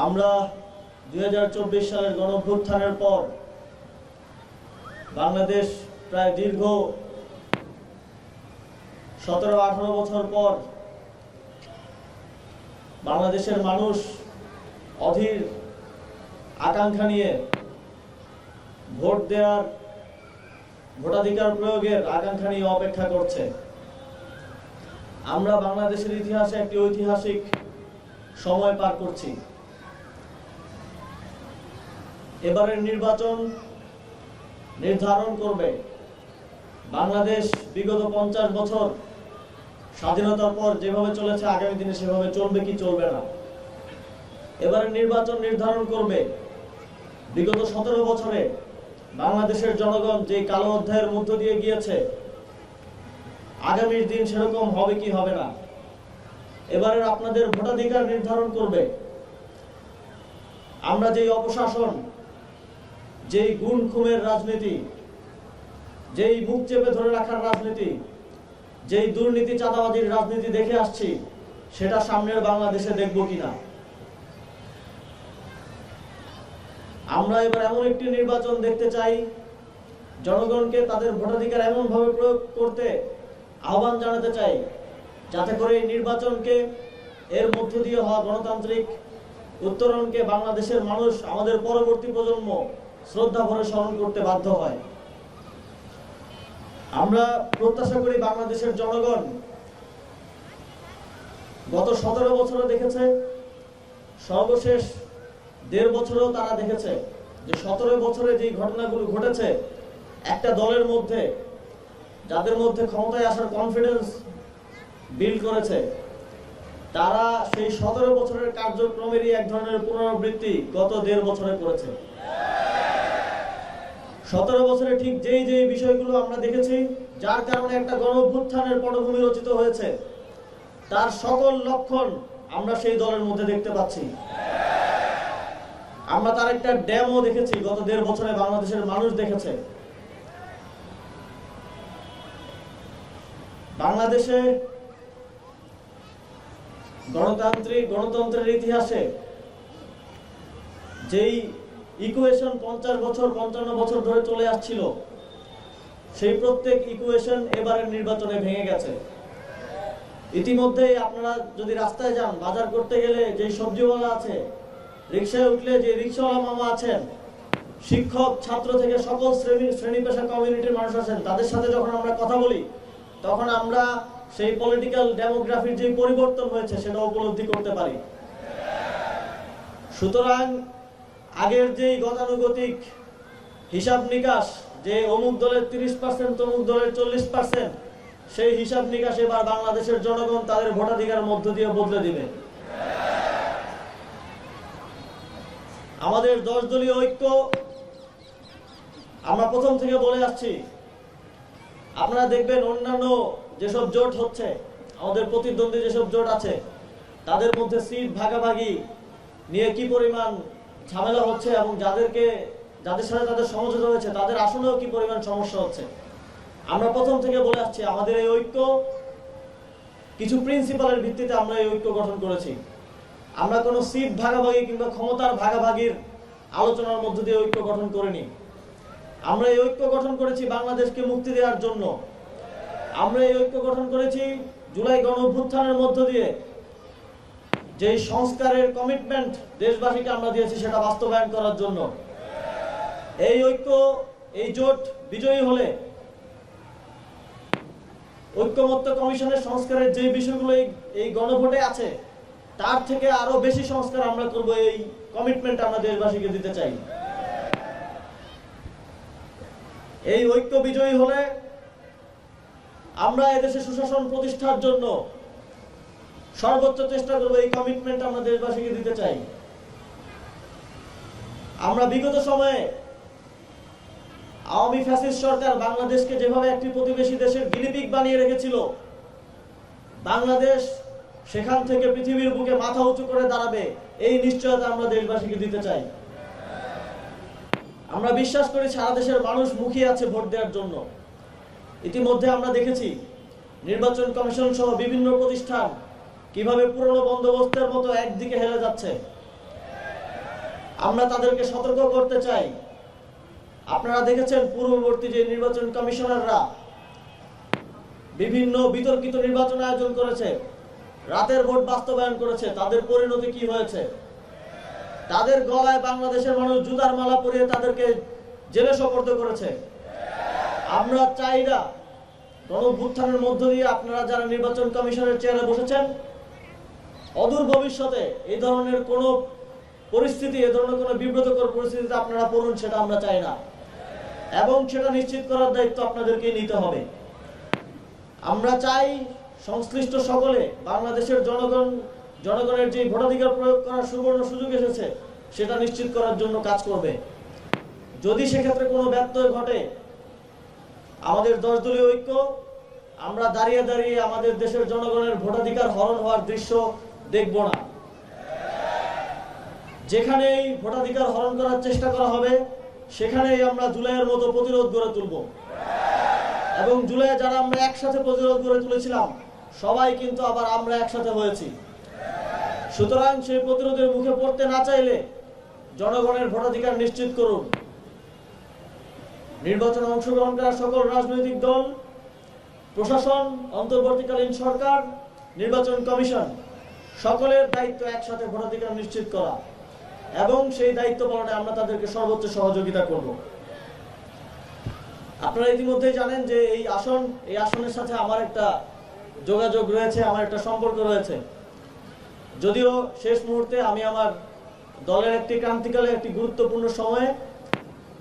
আমরা দু হাজার চব্বিশ সালের গণভ্যুত্থানের পর বাংলাদেশ প্রায় দীর্ঘ সতেরো, আঠারো বছর পর বাংলাদেশের মানুষ অধীর আকাঙ্ক্ষা নিয়ে ভোট দেওয়ার ভোটাধিকার প্রয়োগের আকাঙ্ক্ষা নিয়ে অপেক্ষা করছে। আমরা বাংলাদেশের ইতিহাসে একটি ঐতিহাসিক সময় পার করছি। এবারের নির্বাচন নির্ধারণ করবে বাংলাদেশ বিগত পঞ্চাশ বছর স্বাধীনতার পর যেভাবে চলেছে, আগামী দিনে সেভাবে চলবে কি চলবে না। এবারের নির্বাচন নির্ধারণ করবে বিগত সতেরো বছরে বাংলাদেশের জনগণ যে কালো অধ্যায়ের মধ্য দিয়ে গিয়েছে, আগামীর দিন সেরকম হবে কি হবে না। এবারের আপনাদের ভোটাধিকার নির্ধারণ করবে। আমরা যেই অপশাসন যেই গুণ খুমের রাজনীতি, যেই মুখ চেপে ধরে রাখার রাজনীতি, যেই দুর্নীতি চাঁদাবাজির রাজনীতি দেখে আসছি, সেটা সামনের বাংলাদেশে দেখব কিনা। আমরা এবার এমন একটি নির্বাচন দেখতে চাই, জনগণকে তাদের ভোটাধিকার এমনভাবে প্রয়োগ করতে আহ্বান জানাতে চাই, যাতে করে এই নির্বাচনকে এর মধ্য দিয়ে হওয়া গণতান্ত্রিক উত্তরণকে বাংলাদেশের মানুষ, আমাদের পরবর্তী প্রজন্ম শ্রদ্ধা ভরে স্মরণ করতে বাধ্য হয়। আমরা প্রত্যাশা করি বাংলাদেশের জনগণ গত সতেরো বছরে দেখেছে, সর্বশেষ দেড় বছরেও তারা দেখেছে যে সতেরো বছরে যে ঘটনাগুলো ঘটেছে, একটা দলের মধ্যে যাদের মধ্যে ক্ষমতায় আসার কনফিডেন্স বিল্ড করেছে, তারা সেই সতেরো বছরের কার্যক্রমেরই এক ধরনের পুনরাবৃত্তি গত দেড় বছরে করেছে। সতেরো বছরে ঠিক যেই যেই বিষয়গুলো আমরা দেখেছি, যার কারণে একটা গণ অভ্যুত্থানের পটভূমি রচিত হয়েছে, তার সকল লক্ষণ আমরা সেই দলের মধ্যে দেখতে পাচ্ছি। আমরা তার একটা ড্যামও দেখেছি, গত দেড় বছরে বাংলাদেশের মানুষ দেখেছে। বাংলাদেশে গণতান্ত্রিক, গণতন্ত্রের ইতিহাসে যেই ইকুয়েশন পঞ্চাশ বছর, পঞ্চান্ন বছর ধরে চলে আসছিল। সেই প্রত্যেক ইকুয়েশন এবারের নির্বাচনে ভেঙে গেছে। ইতিমধ্যে আপনারা যদি রাস্তায় যান, বাজার করতে গেলে যে সবজিওয়ালা আছে, রিক্সায় উঠলে যে রিক্সাওয়ালা মামা আছেন, শিক্ষক, ছাত্র থেকে সকল শ্রেণি শ্রেণি পেশা কমিউনিটির মানুষ আছেন, তাদের সাথে যখন আমরা কথা বলি, তখন আমরা সেই পলিটিক্যাল ডেমোগ্রাফির যে পরিবর্তন হয়েছে, সেটা উপলব্ধি করতে পারি। সুতরাং আগের যেই গতানুগতিক হিসাব নিকাশ, যে অমুক দলের তিরিশ পার্সেন্ট তমুক দলের চল্লিশ পার্সেন্ট সেই হিসাব নিকাশ এবার বাংলাদেশের জনগণ তাদের ভোটাধিকার মধ্য দিয়ে বদলে দিবে। আমাদের দশ দলীয় ঐক্য, আমরা প্রথম থেকে বলে আসছি, আপনারা দেখবেন অন্যান্য যেসব জোট হচ্ছে, আমাদের প্রতিদ্বন্দ্বী যেসব জোট আছে, তাদের মধ্যে সিট ভাগাভাগি নিয়ে কি পরিমাণ ঝামেলা হচ্ছে এবং যাদেরকে, যাদের সাথে তাদের সমঝোতা হয়েছে, তাদের আসলেও কি পরিমাণ সমস্যা হচ্ছে? আমরা প্রথম থেকে বলে আসছি, আমাদের এই ঐক্য কিছু প্রিন্সিপালের ভিত্তিতে আমরা এই ঐক্য গঠন করেছি। আমরা কোনো সিট ভাগাভাগি কিংবা ক্ষমতার ভাগাভাগির আলোচনার মধ্য দিয়ে ঐক্য গঠন করিনি। আমরা এই ঐক্য গঠন করেছি বাংলাদেশকে মুক্তি দেওয়ার জন্য। আমরা এই ঐক্য গঠন করেছি জুলাই গণ অভ্যুত্থানের মধ্য দিয়ে যেই সংস্কারের কমিটমেন্ট দেশবাসীকে আমরা দিয়েছি সেটা বাস্তবায়ন করার জন্য। এই ঐক্য, এই জোট বিজয়ী হলে ঐক্যমত্য কমিশনের সংস্কারের যে বিষয়গুলো এই গণভোটে আছে, তার থেকে আরও বেশি সংস্কার আমরা করব এই কমিটমেন্ট আমরা দেশবাসীকে দিতে চাই। এই ঐক্য বিজয়ী হলে আমরা এদেশে সুশাসন প্রতিষ্ঠার জন্য সর্বোচ্চ চেষ্টা করব এই কমিটমেন্ট আমরা দেশবাসীকে দিতে চাই। আমরা বিগত সময়ে আওয়ামী ফ্যাসিস্ট সরকার বাংলাদেশকে যেভাবে একটি প্রতিবেশী দেশের গিনিপিক বানিয়ে রেখেছিল, বাংলাদেশ সেখান থেকে পৃথিবীর বুকে মাথা উঁচু করে দাঁড়াবে, এই নিশ্চয়তা আমরা দেশবাসীকে দিতে চাই। আমরা বিশ্বাস করি সারা দেশের মানুষ মুখিয়ে আছে ভোট দেওয়ার জন্য। ইতিমধ্যে আমরা দেখেছি, নির্বাচন কমিশন সহ বিভিন্ন প্রতিষ্ঠান কীভাবে পুরনো বন্দোবস্তের মতো একদিকে হেলে যাচ্ছে? আমরা তাদেরকে সতর্ক করতে চাই। আপনারা দেখেছেন পূর্ববর্তী যে নির্বাচন কমিশনাররা বিভিন্ন বিতর্কিত নির্বাচন আয়োজন করেছে। রাতের ভোট বাস্তবায়ন করেছে। তাদের পরিণতি কি হয়েছে? তাদের গলায় বাংলাদেশের মানুষ জুতার মালা পরিয়ে তাদেরকে জেলে সোপর্দ করেছে। আমরা চাই না গণভ্যুত্থানের মধ্য দিয়ে আপনারা যারা নির্বাচন কমিশনের চেয়ারে বসেছেন অদূর ভবিষ্যতে এই ধরনের কোনো পরিস্থিতি, এ ধরনের কোনো বিব্রতকর পরিস্থিতিতে আপনারা পড়ুন, সেটা আমরা চাই না। এবং সেটা নিশ্চিত করার দায়িত্ব আপনাদেরকে নিতে হবে। আমরা চাই সংশ্লিষ্ট সকলে, বাংলাদেশের জনগণ, জনগণের যে ভোটাধিকার প্রয়োগ করার সুবর্ণ সুযোগ এসেছে, সেটা নিশ্চিত করার জন্য কাজ করবে। যদি সেক্ষেত্রে কোনো ব্যত্যয় ঘটে, আমাদের দশ দলীয় ঐক্য, আমরা দাঁড়িয়ে দাঁড়িয়ে আমাদের দেশের জনগণের ভোটাধিকার হরণ হওয়ার দৃশ্য দেখব না। যেখানেই ভোটাধিকার হরণ করার চেষ্টা করা হবে, সেখানেই আমরা জুলাইয়ের মতো প্রতিরোধ গড়ে তুলব। এবং জুলাই যারা আমরা একসাথে প্রতিরোধ গড়ে তুলেছিলাম, সবাই কিন্তু আবার আমরা একসাথে হয়েছি। সুতরাং সেই প্রতিরোধের মুখে পড়তে না চাইলে জনগণের ভোটাধিকার নিশ্চিত করুন। নির্বাচনে অংশগ্রহণ করা সকল রাজনৈতিক দল, প্রশাসন, অন্তর্বর্তীকালীন সরকার, নির্বাচন কমিশন। সকলের দায়িত্ব একসাথে ভোটাধিকার নিশ্চিত করা এবং সেই দায়িত্ব পালনে আমরা তাদেরকে সর্বোচ্চ সহযোগিতা করব। আপনারা ইতিমধ্যেই জানেন যে এই আসন, এই আসনের সাথে আমার একটা যোগাযোগ রয়েছে, আমার একটা সম্পর্ক রয়েছে। যদিও শেষ মুহূর্তে আমি আমার দলের একটি ক্রান্তিকালে একটি গুরুত্বপূর্ণ সময়ে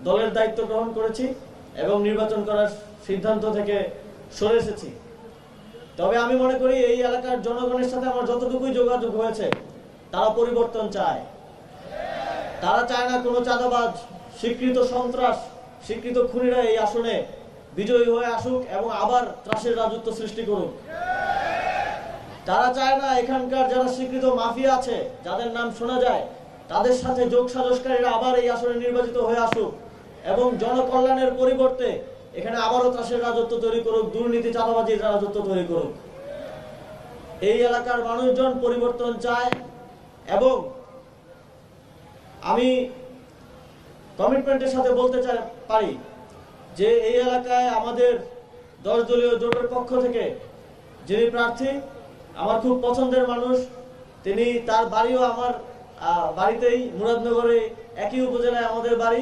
দলের দায়িত্ব গ্রহণ করেছি এবং নির্বাচন করার সিদ্ধান্ত থেকে সরে এসেছি। তবে আমি মনে করি এই এলাকার জনগণের সাথে আমার যতটুকুই যোগাযোগ হয়েছে, তারা পরিবর্তন চায়। তারা চায় না কোনো চাঁদাবাজ, স্বীকৃত সন্ত্রাস, স্বীকৃত খুনিরা এই আসনে বিজয়ী হয়ে আসুক এবং আবার ত্রাসের রাজত্ব সৃষ্টি করুক। তারা চায় না এখানকার যারা স্বীকৃত মাফিয়া আছে, যাদের নাম শোনা যায়, তাদের সাথে যোগ সাজসকারীরা আবার এই আসনে নির্বাচিত হয়ে আসুক এবং জনকল্যাণের পরিবর্তে এখানে আবারও ত্রাসের রাজত্ব তৈরি করুক, দুর্নীতি, চাঁদাবাজির রাজত্ব তৈরি করুক। এই এলাকার মানুষজন পরিবর্তন চায় এবং আমি কমিটমেন্টের সাথে বলতে চাই, পারি যে এই এলাকায় আমাদের দশ দলীয় জোটের পক্ষ থেকে যিনি প্রার্থী, আমার খুব পছন্দের মানুষ, তিনি তার বাড়িও আমার বাড়িতেই মুরাদনগরে একই উপজেলায় আমাদের বাড়ি।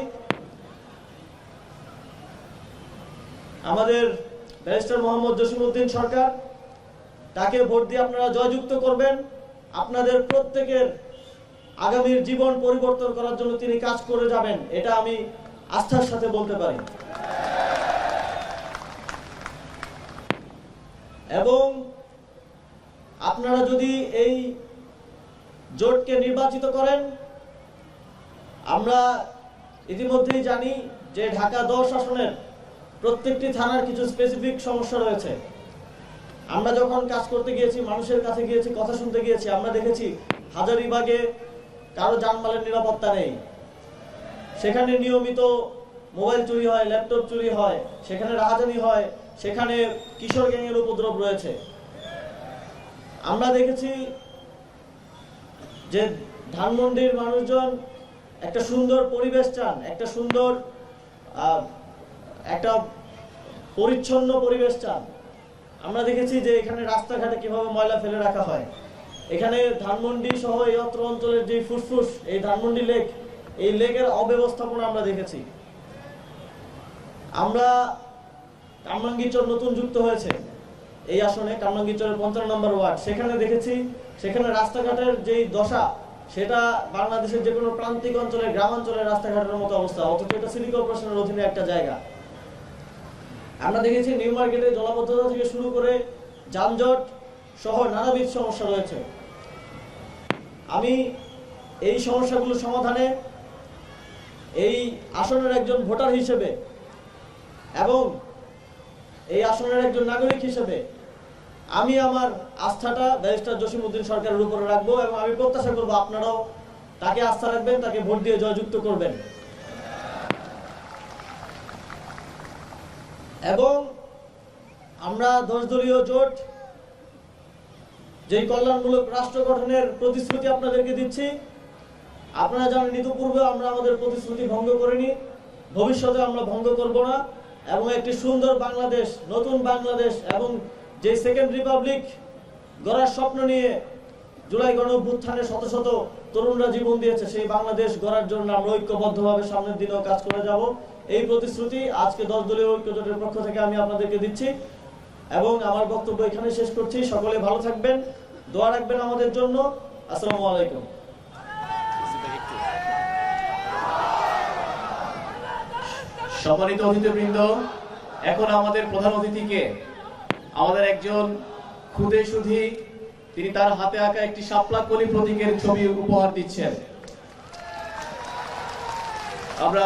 আমাদের ব্যারিস্টার মোহাম্মদ জসিমউদ্দিন সরকার, তাকে ভোট দিয়ে আপনারা জয়যুক্ত করবেন। আপনাদের প্রত্যেকের আগামীর জীবন পরিবর্তন করার জন্য তিনি কাজ করে যাবেন, এটা আমি আস্থার সাথে বলতে পারি। এবং আপনারা যদি এই জোটকে নির্বাচিত করেন, আমরা ইতিমধ্যেই জানি যে ঢাকা দশ আসনের প্রত্যেকটি থানার কিছু স্পেসিফিক সমস্যা রয়েছে। আমরা যখন কাজ করতে গিয়েছি, মানুষের কাছে গিয়েছি, কথা শুনতে গিয়েছি, আমরা দেখেছি হাজারিবাগে কারও যানমালের নিরাপত্তা নেই। সেখানে নিয়মিত মোবাইল চুরি হয়, ল্যাপটপ চুরি হয়, সেখানে রাহাজানি হয়, সেখানে কিশোর গ্যাংয়ের উপদ্রব রয়েছে। আমরা দেখেছি যে ধানমন্ডির মানুষজন একটা সুন্দর পরিবেশ চান, একটা সুন্দর একটা পরিচ্ছন্ন পরিবেশ চান। আমরা দেখেছি যে এখানে রাস্তাঘাটে কীভাবে ময়লা ফেলে রাখা হয়। এখানে ধানমন্ডি সহ এই অত্র অঞ্চলের যে ফুসফুস, এই ধানমন্ডি লেক, এই লেকের অব্যবস্থাপনা আমরা দেখেছি। আমরা কামরাঙ্গীরচর নতুন যুক্ত হয়েছে, এই আসনে, কামরাঙ্গীরচরের পঞ্চান্ন নম্বর ওয়ার্ড। সেখানে দেখেছি, সেখানে রাস্তাঘাটের যেই দশা, সেটা বাংলাদেশের যে কোনো প্রান্তিক অঞ্চলের, গ্রামাঞ্চলের রাস্তাঘাটের মতো অবস্থা, অথচ এটা সিটি কর্পোরেশনের অধীনে একটা জায়গা। আমরা দেখেছি নিউ মার্কেটে জলাবদ্ধতা থেকে শুরু করে যানজট সহ নানাবিধ সমস্যা রয়েছে। আমি এই সমস্যাগুলো সমাধানে এই আসনের একজন ভোটার হিসেবে এবং এই আসনের একজন নাগরিক হিসেবে আমি আমার আস্থাটা ব্যারিস্টার জসিমউদ্দিন সরকারের উপরে রাখব এবং আমি প্রত্যাশা করব আপনারাও তাকে আস্থা রাখবেন, তাকে ভোট দিয়ে জয়যুক্ত করবেন। এবং আমরা দশ দলীয় জোট, যেই কল্যাণমূলক রাষ্ট্র গঠনের প্রতিশ্রুতি আপনাদেরকে দিচ্ছি, আপনারা জানেন ইতিপূর্বে আমরা আমাদের প্রতিশ্রুতি ভঙ্গ করিনি ভবিষ্যতে আমরা ভঙ্গ করব না, এবং একটি সুন্দর বাংলাদেশ, নতুন বাংলাদেশ, এবং যে সেকেন্ড রিপাবলিক গড়ার স্বপ্ন নিয়ে জুলাই গণ অভ্যুত্থানে শত শত তরুণরা জীবন দিয়েছে, সেই বাংলাদেশ গড়ার জন্য আমরা ঐক্যবদ্ধভাবে সামনের দিনেও কাজ করে যাব। এই প্রতিশ্রুতি আজকে দশ দলীয় ঐক্য জোটের পক্ষ থেকে আমি আপনাদেরকে দিচ্ছি। এবং আমার বক্তব্য এখানে শেষ করছি। সকলে ভালো থাকবেন, দোয়া রাখবেন আমাদের জন্য। আসসালামু আলাইকুম। সম্মানিত অতিথিবৃন্দ, এখন আমাদের প্রধান অতিথিকে আমাদের একজন খুদে সুধি, তিনি তার হাতে আঁকা একটি শাপলা কলি প্রতীকের ছবি উপহার দিচ্ছেন। আমরা